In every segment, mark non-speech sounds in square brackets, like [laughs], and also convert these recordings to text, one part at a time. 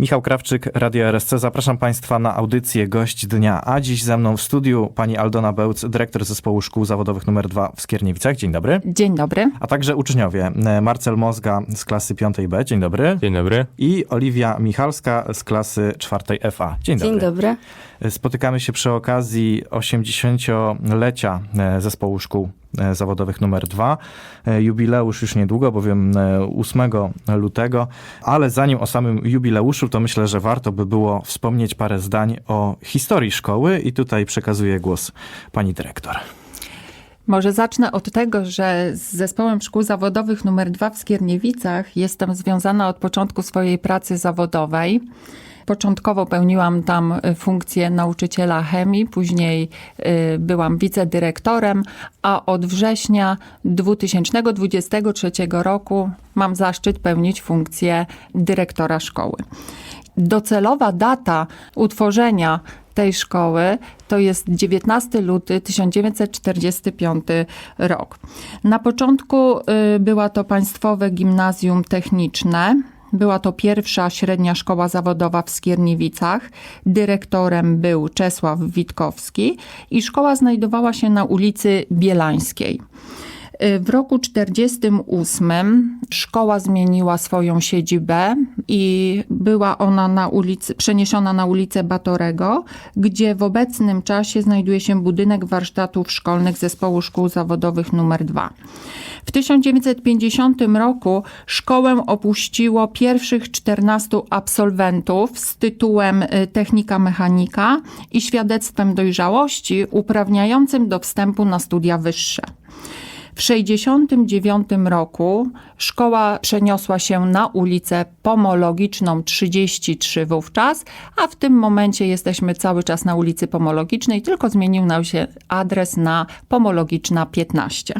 Michał Krawczyk, Radio RSC. Zapraszam Państwa na audycję Gość Dnia. A dziś ze mną w studiu pani Aldona Bełc, dyrektor Zespołu Szkół Zawodowych nr 2 w Skierniewicach. Dzień dobry. Dzień dobry. A także uczniowie. e, Marcel Mozga z klasy 5B. Dzień dobry. Dzień dobry. I Oliwia Michalska z klasy 4 FA. Dzień dobry. Dzień dobry. Spotykamy się przy okazji 80-lecia e, Zespołu Szkół e, Zawodowych nr 2. E, Jubileusz już niedługo, bowiem e, 8 lutego. Ale zanim o samym jubileuszu, to myślę, że warto by było wspomnieć parę zdań o historii szkoły i tutaj przekazuję głos pani dyrektor. Może zacznę od tego, że z Zespołem Szkół Zawodowych nr 2 w Skierniewicach jestem związana od początku swojej pracy zawodowej. Początkowo pełniłam tam y, funkcję nauczyciela chemii, później y, byłam wicedyrektorem, a od września 2023 roku mam zaszczyt pełnić funkcję dyrektora szkoły. Docelowa data utworzenia tej szkoły to jest 19 luty 1945 rok. Na początku y, była to Państwowe Gimnazjum Techniczne. Była to pierwsza średnia szkoła zawodowa w Skierniewicach. Dyrektorem był Czesław Witkowski i szkoła znajdowała się na ulicy Bielańskiej. W roku 1948 szkoła zmieniła swoją siedzibę i była ona na ulicy, przeniesiona na ulicę Batorego, gdzie w obecnym czasie znajduje się budynek warsztatów szkolnych Zespołu Szkół Zawodowych nr 2. W 1950 roku szkołę opuściło pierwszych 14 absolwentów z tytułem y, technika mechanika i świadectwem dojrzałości uprawniającym do wstępu na studia wyższe. W 1969 roku szkoła przeniosła się na ulicę Pomologiczną 33 wówczas, a w tym momencie jesteśmy cały czas na ulicy Pomologicznej, tylko zmienił nam się adres na Pomologiczna 15.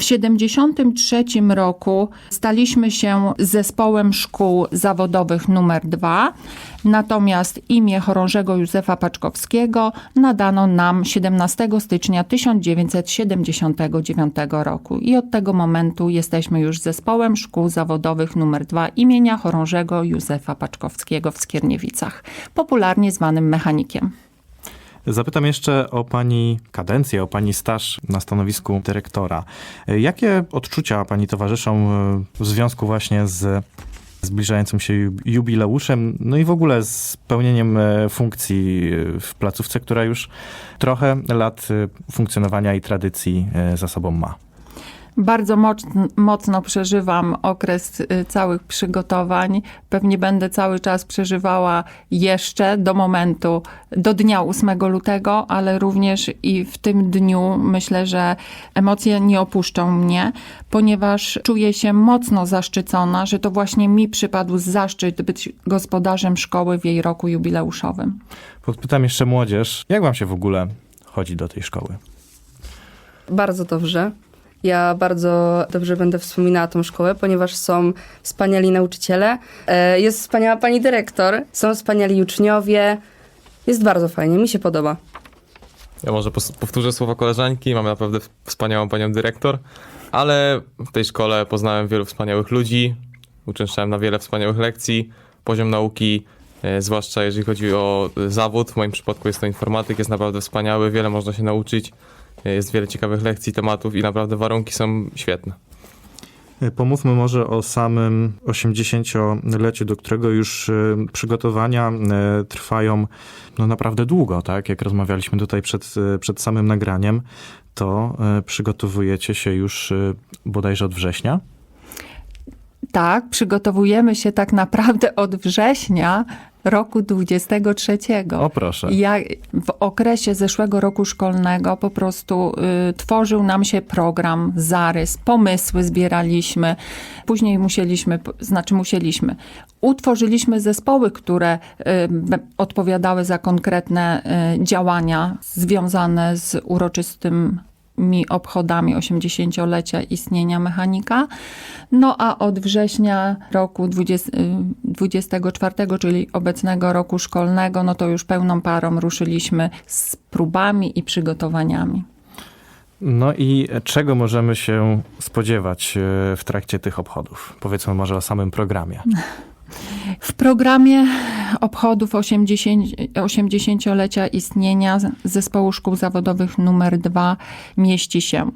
W 1973 roku staliśmy się zespołem szkół zawodowych numer 2, natomiast imię chorążego Józefa Paczkowskiego nadano nam 17 stycznia 1979 roku i od tego momentu jesteśmy już zespołem szkół zawodowych numer 2 imienia chorążego Józefa Paczkowskiego w Skierniewicach, popularnie zwanym mechanikiem. Zapytam jeszcze o pani kadencję, o pani staż na stanowisku dyrektora. Jakie odczucia pani towarzyszą e, w związku właśnie z zbliżającym się ju- jubileuszem, no i w ogóle z pełnieniem e, funkcji e, w placówce, która już trochę lat funkcjonowania i tradycji za sobą ma? Bardzo moc- mocno przeżywam okres y, całych przygotowań. Pewnie będę cały czas przeżywała jeszcze do momentu, do dnia 8 lutego, ale również i w tym dniu myślę, że emocje nie opuszczą mnie, ponieważ czuję się mocno zaszczycona, że to właśnie mi przypadł zaszczyt być gospodarzem szkoły w jej roku jubileuszowym. Podpytam jeszcze młodzież, jak wam się w ogóle chodzi do tej szkoły? Bardzo dobrze. Ja bardzo dobrze będę wspominała tą szkołę, ponieważ są wspaniali nauczyciele, e, jest wspaniała pani dyrektor, są wspaniali uczniowie. Jest bardzo fajnie, mi się podoba. Ja może powtórzę słowa koleżanki. Mamy naprawdę wspaniałą panią dyrektor, ale w tej szkole poznałem wielu wspaniałych ludzi, uczęszczałem na wiele wspaniałych lekcji. Poziom nauki, e, zwłaszcza jeżeli chodzi o e, zawód, w moim przypadku jest to informatyk, jest naprawdę wspaniały, wiele można się nauczyć. E, Jest wiele ciekawych lekcji, tematów i naprawdę warunki są świetne. Pomówmy może o samym 80-leciu, do którego już e, przygotowania e, trwają no naprawdę długo, tak? Jak rozmawialiśmy tutaj przed, e, przed samym nagraniem, to e, przygotowujecie się już e, bodajże od września. Tak, przygotowujemy się tak naprawdę od września roku 23. O proszę. Ja w okresie zeszłego roku szkolnego po prostu y, tworzył nam się program, zarys, pomysły zbieraliśmy. Później musieliśmy, znaczy musieliśmy, utworzyliśmy zespoły, które y, odpowiadały za konkretne y, działania związane z uroczystym obchodami 80-lecia istnienia mechanika. No a od września roku 20, y, 24, czyli obecnego roku szkolnego, no to już pełną parą ruszyliśmy z próbami i przygotowaniami. No i czego możemy się spodziewać e, w trakcie tych obchodów? Powiedzmy może o samym programie. [laughs] W programie obchodów 80, 80-lecia istnienia Zespołu Szkół Zawodowych numer 2 mieści się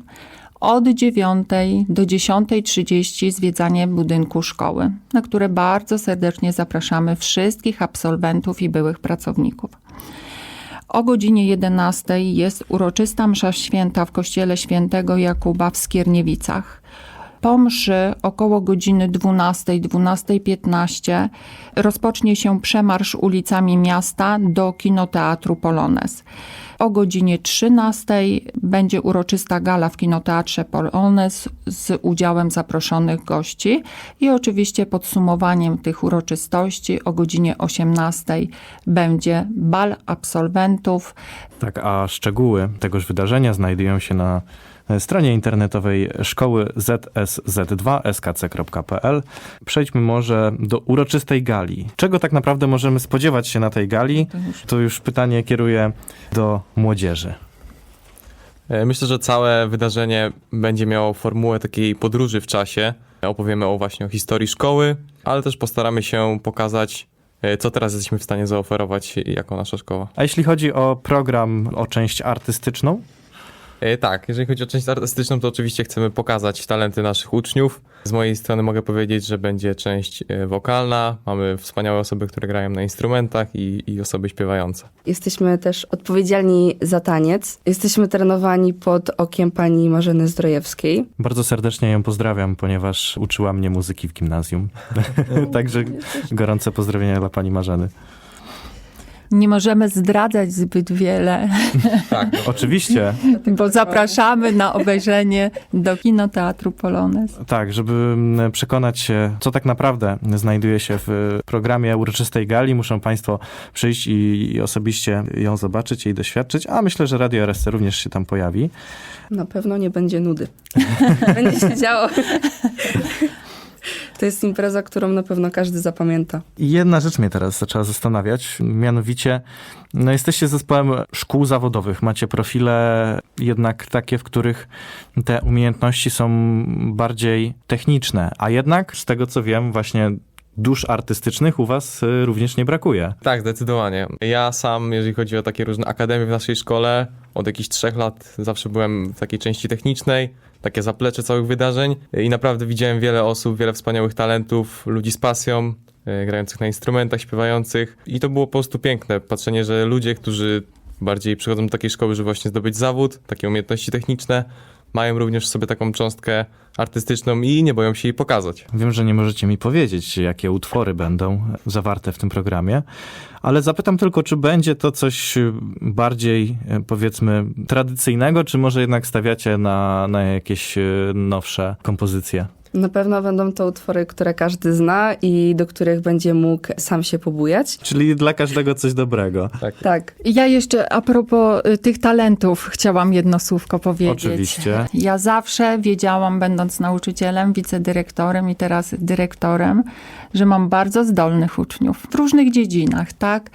od 9 do 10.30 zwiedzanie budynku szkoły, na które bardzo serdecznie zapraszamy wszystkich absolwentów i byłych pracowników. O godzinie 11 jest uroczysta msza święta w kościele świętego Jakuba w Skierniewicach. Po mszy około godziny 12, 12.15 rozpocznie się przemarsz ulicami miasta do kinoteatru Polones. O godzinie 13 będzie uroczysta gala w kinoteatrze Polones z udziałem zaproszonych gości i oczywiście podsumowaniem tych uroczystości o godzinie 18 będzie bal absolwentów Tak, a szczegóły tegoż wydarzenia znajdują się na stronie internetowej szkoły zsz2skc.pl. Przejdźmy może do uroczystej gali. Czego tak naprawdę możemy spodziewać się na tej gali? To już pytanie kieruję do młodzieży. E, Myślę, że całe wydarzenie będzie miało formułę takiej podróży w czasie. Opowiemy o właśnie o historii szkoły, ale też postaramy się pokazać, e, co teraz jesteśmy w stanie zaoferować jako nasza szkoła. A jeśli chodzi o program, o część artystyczną, E, Tak, jeżeli chodzi o część artystyczną, to oczywiście chcemy pokazać talenty naszych uczniów. Z mojej strony mogę powiedzieć, że będzie część e, wokalna. Mamy wspaniałe osoby, które grają na instrumentach i, i osoby śpiewające. Jesteśmy też odpowiedzialni za taniec. Jesteśmy trenowani pod okiem pani Marzeny Zdrojewskiej. bardzo serdecznie ją pozdrawiam, ponieważ uczyła mnie muzyki w gimnazjum. [laughs] Także gorące pozdrowienia dla pani Marzeny. Nie możemy zdradzać zbyt wiele, [laughs] Tak, Oczywiście, bo zapraszamy na obejrzenie do kinoteatru Polones. tak, żeby mm, przekonać się, co tak naprawdę znajduje się w programie uroczystej gali, muszą państwo przyjść i, i osobiście ją zobaczyć, jej doświadczyć, a myślę, że Radio RSC również się tam pojawi. Na pewno nie będzie nudy. [laughs] będzie się działo. [laughs] To jest impreza, którą na pewno każdy zapamięta. I jedna rzecz mnie teraz zaczęła zastanawiać, mianowicie no jesteście zespołem szkół zawodowych, macie profile jednak takie, w których te umiejętności są bardziej techniczne, a jednak z tego co wiem właśnie dusz artystycznych u was y, również nie brakuje. Tak, zdecydowanie. Ja sam, jeżeli chodzi o takie różne akademie w naszej szkole, od jakichś trzech lat zawsze byłem w takiej części technicznej, takie zaplecze całych wydarzeń. I naprawdę widziałem wiele osób, wiele wspaniałych talentów, ludzi z pasją, e, grających na instrumentach, śpiewających. I to było po prostu piękne, patrzenie, że ludzie, którzy bardziej przychodzą do takiej szkoły, żeby właśnie zdobyć zawód, takie umiejętności techniczne, mają również w sobie taką cząstkę artystyczną i nie boją się jej pokazać. Wiem, że nie możecie mi powiedzieć, jakie utwory będą zawarte w tym programie, ale zapytam tylko, czy będzie to coś bardziej, y, powiedzmy, tradycyjnego, czy może jednak stawiacie na, na jakieś y, nowsze kompozycje? Na pewno będą to utwory, które każdy zna i do których będzie mógł sam się pobujać. Czyli dla każdego coś dobrego. Tak. Ja jeszcze a propos y, tych talentów chciałam jedno słówko powiedzieć. Oczywiście. Ja zawsze wiedziałam, będąc nauczycielem, wicedyrektorem i teraz dyrektorem, że mam bardzo zdolnych uczniów w różnych dziedzinach, tak?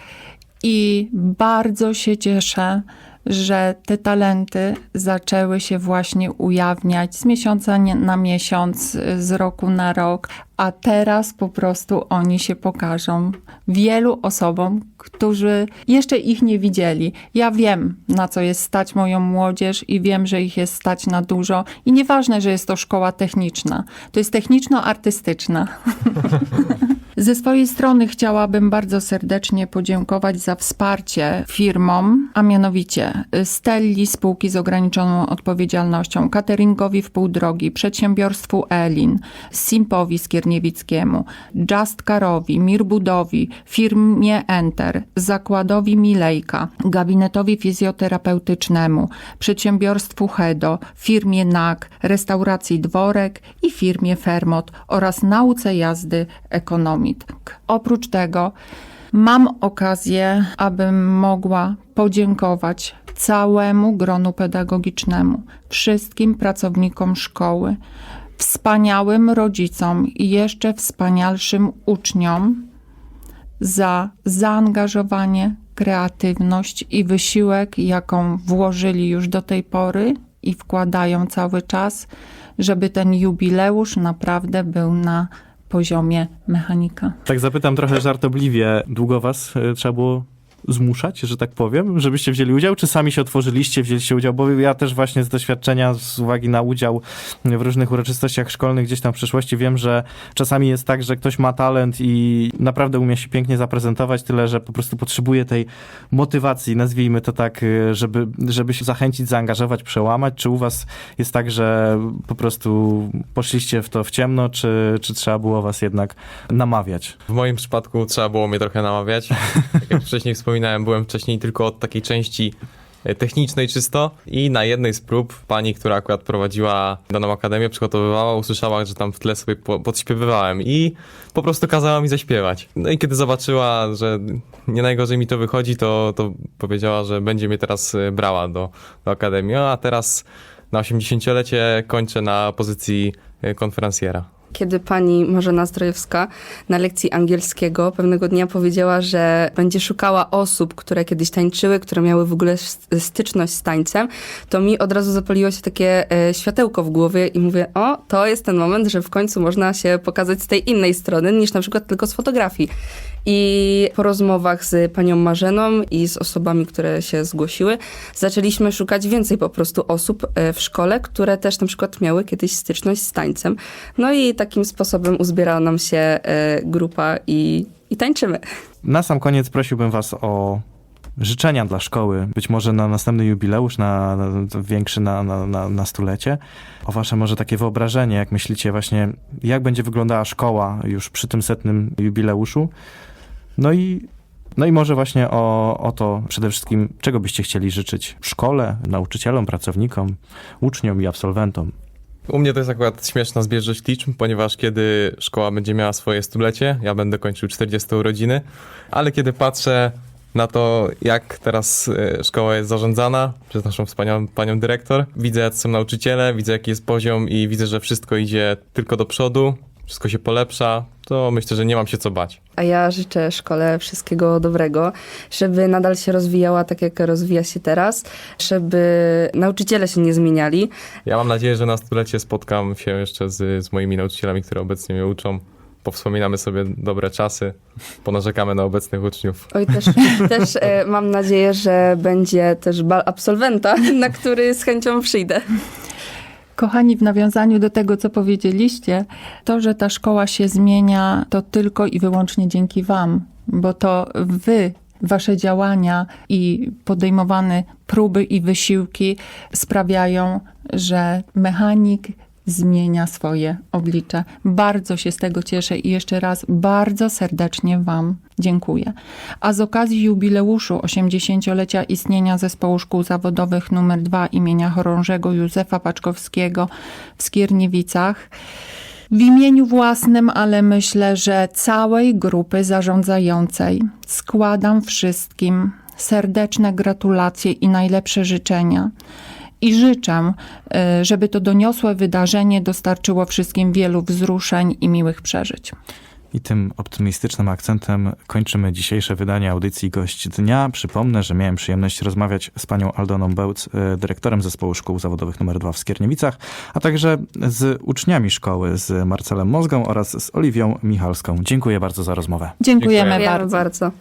I bardzo się cieszę, że te talenty zaczęły się właśnie ujawniać z miesiąca na miesiąc, z roku na rok, a teraz po prostu oni się pokażą wielu osobom, którzy jeszcze ich nie widzieli. Ja wiem, na co jest stać moją młodzież i wiem, że ich jest stać na dużo. I nieważne, że jest to szkoła techniczna, to jest techniczno-artystyczna. [laughs] Ze swojej strony chciałabym bardzo serdecznie podziękować za wsparcie firmom, a mianowicie Stelli Spółki z ograniczoną odpowiedzialnością, cateringowi w pół drogi, przedsiębiorstwu Elin, Simpowi Skierniewickiemu, Just Carowi, Mirbudowi, firmie Enter, zakładowi Milejka, gabinetowi fizjoterapeutycznemu, przedsiębiorstwu Hedo, firmie NAK, restauracji Dworek i firmie Fermot oraz nauce jazdy Ekonomit. Oprócz tego mam okazję, abym mogła podziękować całemu gronu pedagogicznemu, wszystkim pracownikom szkoły, wspaniałym rodzicom i jeszcze wspanialszym uczniom za zaangażowanie, kreatywność i wysiłek, jaką włożyli już do tej pory i wkładają cały czas, żeby ten jubileusz naprawdę był na poziomie mechanika. Tak zapytam trochę żartobliwie, długo was e, trzeba było zmuszać, że tak powiem, żebyście wzięli udział, czy sami się otworzyliście, wzięliście udział, bo ja też właśnie z doświadczenia, z uwagi na udział w różnych uroczystościach szkolnych gdzieś tam w przeszłości wiem, że czasami jest tak, że ktoś ma talent i naprawdę umie się pięknie zaprezentować, tyle, że po prostu potrzebuje tej motywacji, nazwijmy to tak, żeby, żeby się zachęcić, zaangażować, przełamać, czy u was jest tak, że po prostu poszliście w to w ciemno, czy, czy trzeba było was jednak namawiać? W moim przypadku trzeba było mnie trochę namawiać. [laughs] Tak jak wcześniej wspominałem, byłem wcześniej tylko od takiej części e, technicznej czysto i na jednej z prób pani, która akurat prowadziła daną akademię, przygotowywała, usłyszała, że tam w tle sobie po- podśpiewywałem i po prostu kazała mi zaśpiewać. No i kiedy zobaczyła, że nie najgorzej mi to wychodzi, to, to powiedziała, że będzie mnie teraz e, brała do, do akademii, a teraz na 80-lecie kończę na pozycji e, konferencjera. Kiedy pani Marzena Zdrojewska na lekcji angielskiego pewnego dnia powiedziała, że będzie szukała osób, które kiedyś tańczyły, które miały w ogóle st- styczność z tańcem, to mi od razu zapaliło się takie e, światełko w głowie i mówię, o, to jest ten moment, że w końcu można się pokazać z tej innej strony, niż na przykład tylko z fotografii. I po rozmowach z panią Marzeną i z osobami, które się zgłosiły, zaczęliśmy szukać więcej po prostu osób e, w szkole, które też na przykład miały kiedyś styczność z tańcem. No i takim sposobem uzbierała nam się e, grupa i, i tańczymy. Na sam koniec prosiłbym Was o życzenia dla szkoły, być może na następny jubileusz, na, na większy na, na, na, stulecie, o Wasze może takie wyobrażenie, jak myślicie właśnie, jak będzie wyglądała szkoła już przy tym setnym jubileuszu. No i, no i może właśnie o, o to przede wszystkim, czego byście chcieli życzyć szkole, nauczycielom, pracownikom, uczniom i absolwentom. U mnie to jest akurat śmieszna zbieżność liczb, ponieważ kiedy szkoła będzie miała swoje stulecie, ja będę kończył 40 urodziny, ale kiedy patrzę na to, jak teraz e, szkoła jest zarządzana przez naszą wspaniałą panią dyrektor, widzę, jak są nauczyciele, widzę, jaki jest poziom i widzę, że wszystko idzie tylko do przodu, wszystko się polepsza, to myślę, że nie mam się co bać. A ja życzę szkole wszystkiego dobrego, żeby nadal się rozwijała tak, jak rozwija się teraz, żeby nauczyciele się nie zmieniali, Ja mam nadzieję, że na stulecie spotkam się jeszcze z, z moimi nauczycielami, które obecnie mnie uczą. Powspominamy sobie dobre czasy, ponarzekamy na obecnych uczniów. Oj, też, [laughs] też e, mam nadzieję, że będzie też bal absolwenta, na który z chęcią przyjdę. Kochani, w nawiązaniu do tego, co powiedzieliście, to, że ta szkoła się zmienia, to tylko i wyłącznie dzięki Wam, bo to Wy, Wasze działania i podejmowane próby i wysiłki sprawiają, że mechanik zmienia swoje oblicze. Bardzo się z tego cieszę i jeszcze raz bardzo serdecznie Wam dziękuję. A z okazji jubileuszu 80-lecia istnienia Zespołu Szkół Zawodowych nr 2 imienia chorążego Józefa Paczkowskiego w Skierniewicach, w imieniu własnym, ale myślę, że całej grupy zarządzającej składam wszystkim serdeczne gratulacje i najlepsze życzenia. I życzę, y, żeby to doniosłe wydarzenie dostarczyło wszystkim wielu wzruszeń i miłych przeżyć. I tym optymistycznym akcentem kończymy dzisiejsze wydanie audycji Gość Dnia. Przypomnę, że miałem przyjemność rozmawiać z panią Aldoną Bełc, e, dyrektorem Zespołu Szkół Zawodowych nr 2 w Skierniewicach, a także z uczniami szkoły, z Marcelem Mozgą oraz z Oliwią Michalską. Dziękuję bardzo za rozmowę. Dziękujemy Dziękuję. bardzo. bardzo.